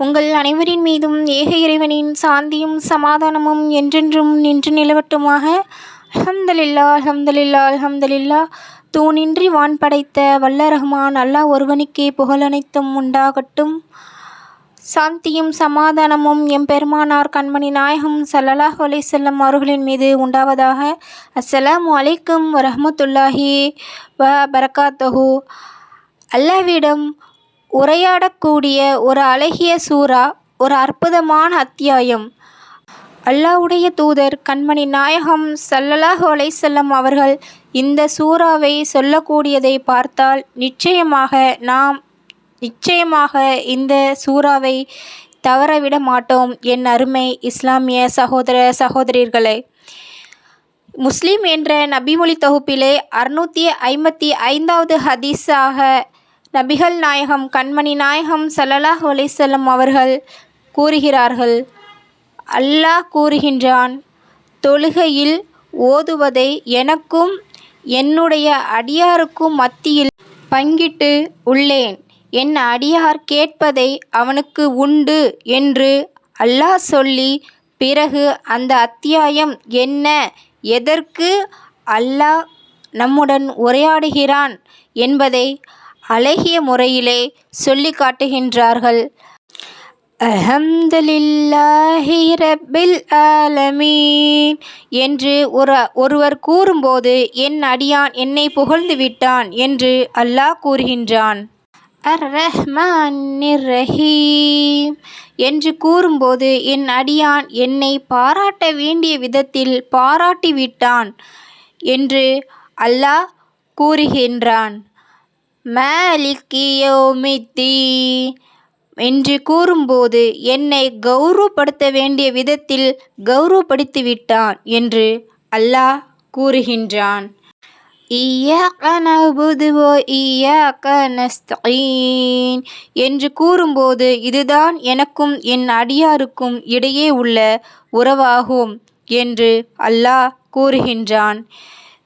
உங்கள் அனைவரின் மீதும் ஏக இறைவனின் சாந்தியும் சமாதானமும் என்றென்றும் நின்று நிலவட்டுமாக. அஹம்தலில்லா அஹம்தலில்லா அஹம்தலில்லா தூணின்றி வான் படைத்த வல்ல ரஹ்மான் அல்லாஹ் ஒருவனுக்கே புகழனைத்தும் உண்டாகட்டும். சாந்தியும் சமாதானமும் எம்பெருமானார் கண்மணி நாயகம் சல்லலாஹ் அலை செல்லம் அவர்களின் மீது உண்டாவதாக. அஸ்ஸலாமு அலைக்கும் வரஹ்மத்துல்லாஹி வ பரகாத்தஹூ அல்லாஹ்விடம் உரையாடக்கூடிய ஒரு அழகிய சூறா ஒரு அற்புதமான அத்தியாயம். அல்லாவுடைய தூதர் கண்மணி நாயகம் ஸல்லல்லாஹு அலைசல்லம் அவர்கள் இந்த சூறாவை சொல்லக்கூடியதை பார்த்தால் நிச்சயமாக நாம் நிச்சயமாக இந்த சூறாவை தவறவிட மாட்டோம் என் அருமை இஸ்லாமிய சகோதர சகோதரிகளே முஸ்லீம் என்ற நபிமொழி தொகுப்பிலே அறுநூற்றி ஐம்பத்தி ஐந்தாவது ஹதீஸாக நபிகள் நாயகம் கண்மணி நாயகம் ஸல்லல்லாஹு அலிசல்லம் அவர்கள் கூறுகிறார்கள் அல்லாஹ் கூறுகின்றான் தொழுகையில் ஓதுவதை எனக்கும் என்னுடைய அடியாருக்கும் மத்தியில் பங்கிட்டு உள்ளேன். என் அடியார் கேட்பதை அவனுக்கு உண்டு என்று அல்லாஹ் சொல்லி பிறகு அந்த அத்தியாயம் என்ன? எதற்கு அல்லாஹ் நம்முடன் உரையாடுகிறான் என்பதை அழகிய முறையிலே சொல்லி காட்டுகின்றார்கள். அல்ஹம்துலில்லாஹி ரப்பில் ஆலமீன் என்று ஒரு ஒருவர் கூறும்போது என் அடியான் என்னை புகழ்ந்து விட்டான் என்று அல்லாஹ் கூறுகின்றான். அர் ரஹ்மான் ரஹீம் என்று கூறும்போது என் அடியான் என்னை பாராட்ட வேண்டிய விதத்தில் பாராட்டி விட்டான் என்று அல்லாஹ் கூறுகின்றான். மாலிக்கியோமித்தி என்று கூறும்போது என்னை கௌரவப்படுத்த வேண்டிய விதத்தில் கௌரவப்படுத்தி விட்டான் என்று அல்லாஹ் கூறுகின்றான். இய்யாக நஅ்புது வ இய்யாக என்று கூறும்போது இதுதான் எனக்கும் என் அடியாருக்கும் இடையே உள்ள உறவாகும் என்று அல்லாஹ் கூறுகின்றான்.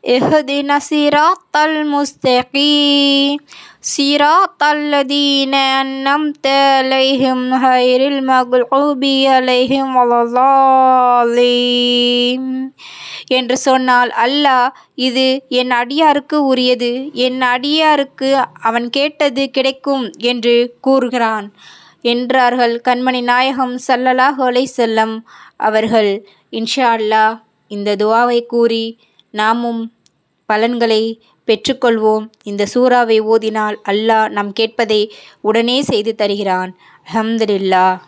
اهدنا صراط المستقيم. صراط الذين أنعمت عليهم غير ஹைரில் عليهم ولا வலல்லாலீன் என்று சொன்னால் அல்லாஹ் இது என் அடியாருக்கு உரியது. என் அடியாருக்கு அவன் கேட்டது கிடைக்கும் என்று கூறுகிறான். என்றார்கள் கண்மணி நாயகம் சல்லலாஹ் அலை செல்லம் அவர்கள். இன்ஷா அல்லா இந்த துவாவை கூறி நாமும் பலன்களை பெற்றுக்கொள்வோம். இந்த சூறாவை ஓதினால் அல்லாஹ் நாம் கேட்பதை உடனே செய்து தருகிறான். அல்ஹம்துலில்லாஹ்.